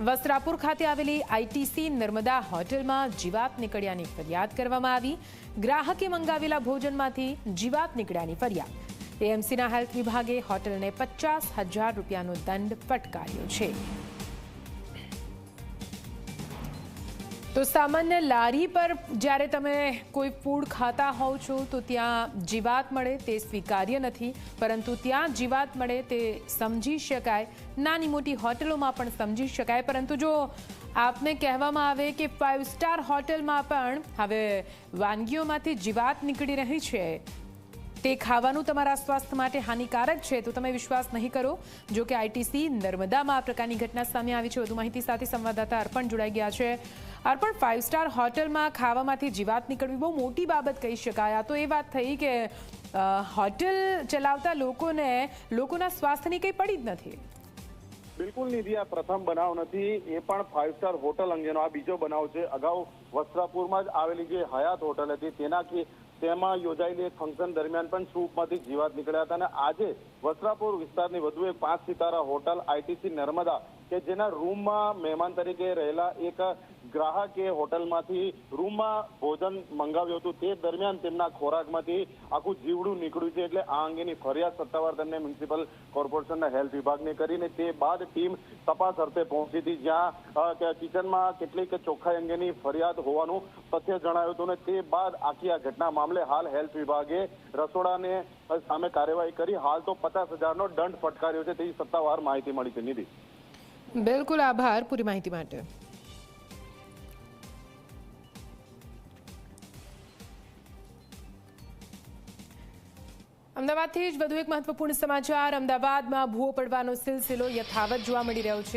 વસ્ત્રાપુર ખાતે આવેલી આઈટીસી નર્મદા હોટેલમાં જીવાત નીકળ્યાની ફરિયાદ કરવામાં આવી. ગ્રાહકે મંગાવેલા ભોજનમાંથી જીવાત નીકળ્યાની ફરિયાદ. એએમસીના હેલ્થ વિભાગે હોટેલને પચાસ હજાર રૂપિયાનો દંડ ફટકાર્યો છે. તો સામાન્ય લારી પર જ્યારે તમે કોઈ ફૂડ ખાતા હોવ છો, તો ત્યાં જીવાત મળે, તે સ્વીકાર્ય નથી. પરંતુ ત્યાં જીવાત મળે, તે સમજી શકાય. નાની મોટી હોટલોમાં પણ સમજી શકાય. પરંતુ જો આપને કહેવામાં આવે કે ફાઇવ સ્ટાર હોટલમાં પણ હવે વાનગીઓમાંથી જીવાત નીકળી રહી છે તે ખાવાનું તમારા સ્વાસ્થ્ય માટે હાનિકારક છે, તો તમે વિશ્વાસ નહીં કરો. જો કે આઈટીસી નર્મદામાં આ પ્રકારની ઘટના સામે આવી છે. વધુ માહિતી સાથે સંવાદદાતા અર્પણ જોડાઈ ગયા છે. અર્પણ ફાઇવ સ્ટાર હોટલમાં ખાવામાંથી જીવાત નીકળવી બહુ મોટી બાબત કહી શકાય. તો એ વાત થઈ કે હોટલ ચલાવતા લોકોને લોકોના સ્વાસ્થ્યની કંઈ પડી જ નથી. બિલકુલ નિધિ, આ પ્રથમ બનાવ નથી. એ પણ ફાઇવ સ્ટાર હોટલ અંગેનો આ બીજો બનાવ છે. અગાઉ વસ્ત્રાપુરમાં જ આવેલી જે હયાત હોટલ હતી તેના કે તેમાં યોજાયેલી એક ફંક્શન દરમિયાન પણ સૂપમાંથી જીવાત નીકળ્યા હતા અને આજે વસ્ત્રાપુર વિસ્તારની વધુ એક પાંચ સિતારા હોટલ આઈટીસી નર્મદા કે જેના રૂમમાં મહેમાન તરીકે રહેલા એક ગ્રાહકે હોટલમાંથી રૂમમાં ભોજન મંગાવ્યું હતું. તે દરમિયાન તેમના ખોરાકમાંથી આખું જીવડું નીકળ્યું છે એટલે આ અંગેની ફરિયાદ સત્તાવાર તેમને મ્યુનિસિપલ કોર્પોરેશનના હેલ્થ વિભાગને કરીને તે બાદ ટીમ તપાસ અર્થે પહોંચી હતી. જ્યાં કિચનમાં કેટલીક ચોખ્ખાઈ અંગેની ફરિયાદ હોવાનું તથ્ય જણાયું હતું અને તે બાદ આખી આ ઘટના મામલે હાલ હેલ્થ વિભાગે રસોડાને સામે કાર્યવાહી કરી. હાલ તો પચાસ હજારનો દંડ ફટકાર્યો છે તેવી સત્તાવાર માહિતી મળી છે. નિધિ. બિલકુલ આભાર પૂરી માહિતી માટે. અમદાવાદથી જ વધુ એક મહત્વપૂર્ણ સમાચાર. અમદાવાદમાં ભૂવો પડવાનો સિલસિલો યથાવત જોવા મળી રહ્યો છે.